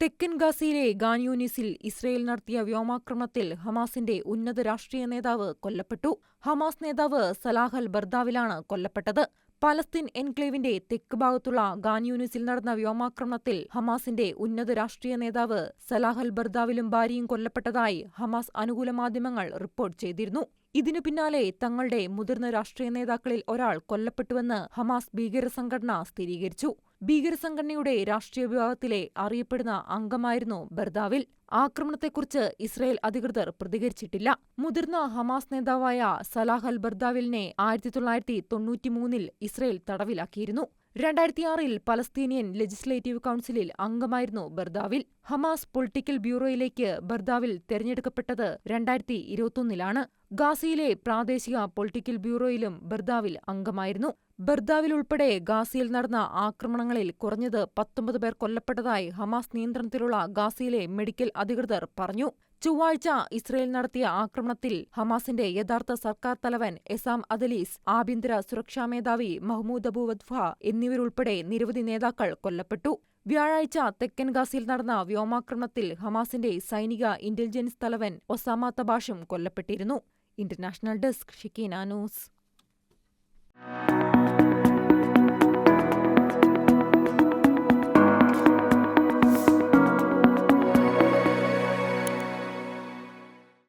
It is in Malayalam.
തെക്കൻ ഗാസയിലെ ഗാൻയൂനിസിൽ ഇസ്രയേൽ നടത്തിയ വ്യോമാക്രമണത്തിൽ ഹമാസിന്റെ ഉന്നത രാഷ്ട്രീയ നേതാവ് കൊല്ലപ്പെട്ടു. ഹമാസ് നേതാവ് സലാഹ് അൽ ബർദാവിലാണ് കൊല്ലപ്പെട്ടത്. പലസ്തീൻ എൻക്ലേവിന്റെ തെക്ക് ഭാഗത്തുള്ള ഗാൻയൂനിസിൽ നടന്ന വ്യോമാക്രമണത്തിൽ ഹമാസിന്റെ ഉന്നത രാഷ്ട്രീയ നേതാവ് സലാഹ് അൽ ബർദാവിലും ഭാര്യയും കൊല്ലപ്പെട്ടതായി ഹമാസ് അനുകൂല മാധ്യമങ്ങൾ റിപ്പോർട്ട് ചെയ്തിരുന്നു. ഇതിനു പിന്നാലെ തങ്ങളുടെ മുതിർന്ന രാഷ്ട്രീയ നേതാക്കളിൽ ഒരാൾ കൊല്ലപ്പെട്ടുവെന്ന് ഹമാസ് ഭീകര സംഘടന സ്ഥിരീകരിച്ചു. ഭീകരസംഘടനയുടെ രാഷ്ട്രീയ വിഭാഗത്തിലെ അറിയപ്പെടുന്ന അംഗമായിരുന്നു ബർദാവിൽ. ആക്രമണത്തെക്കുറിച്ച് ഇസ്രായേൽ അധികൃതർ പ്രതികരിച്ചിട്ടില്ല. മുതിർന്ന ഹമാസ് നേതാവായ സലാഹ് അൽ ബർദാവിലിനെ ആയിരത്തി തൊള്ളായിരത്തി തൊണ്ണൂറ്റിമൂന്നിൽ ഇസ്രായേൽ തടവിലാക്കിയിരുന്നു. രണ്ടായിരത്തിയാറിൽ പലസ്തീനിയൻ ലെജിസ്ലേറ്റീവ് കൗൺസിലിൽ അംഗമായിരുന്നു ബർദാവിൽ. ഹമാസ് പൊളിറ്റിക്കൽ ബ്യൂറോയിലേക്ക് ബർദാവിൽ തെരഞ്ഞെടുക്കപ്പെട്ടത് രണ്ടായിരത്തി ഇരുപത്തൊന്നിലാണ്. ഗാസയിലെ പ്രാദേശിക പൊളിറ്റിക്കൽ ബ്യൂറോയിലും ബർദാവിൽ അംഗമായിരുന്നു. ബർദാവിലുൾപ്പെടെ ഗാസയിൽ നടന്ന ആക്രമണങ്ങളിൽ കുറഞ്ഞത് പത്തൊമ്പത് പേർ കൊല്ലപ്പെട്ടതായി ഹമാസ് നിയന്ത്രണത്തിലുള്ള ഗാസയിലെ മെഡിക്കൽ അധികൃതർ പറഞ്ഞു. ചൊവ്വാഴ്ച ഇസ്രയേൽ നടത്തിയ ആക്രമണത്തിൽ ഹമാസിന്റെ യഥാർത്ഥ സർക്കാർ തലവൻ എസാം അദലീസ്, ആഭ്യന്തര സുരക്ഷാ മേധാവി മഹ്മൂദ് അബുവദ്ഫ എന്നിവരുൾപ്പെടെ നിരവധി നേതാക്കൾ കൊല്ലപ്പെട്ടു. വ്യാഴാഴ്ച തെക്കൻ ഗാസയിൽ നടന്ന വ്യോമാക്രമണത്തിൽ ഹമാസിന്റെ സൈനിക ഇന്റലിജൻസ് തലവൻ ഒസാമ തബാഷും കൊല്ലപ്പെട്ടിരുന്നു. International desk ഷിക്കീന news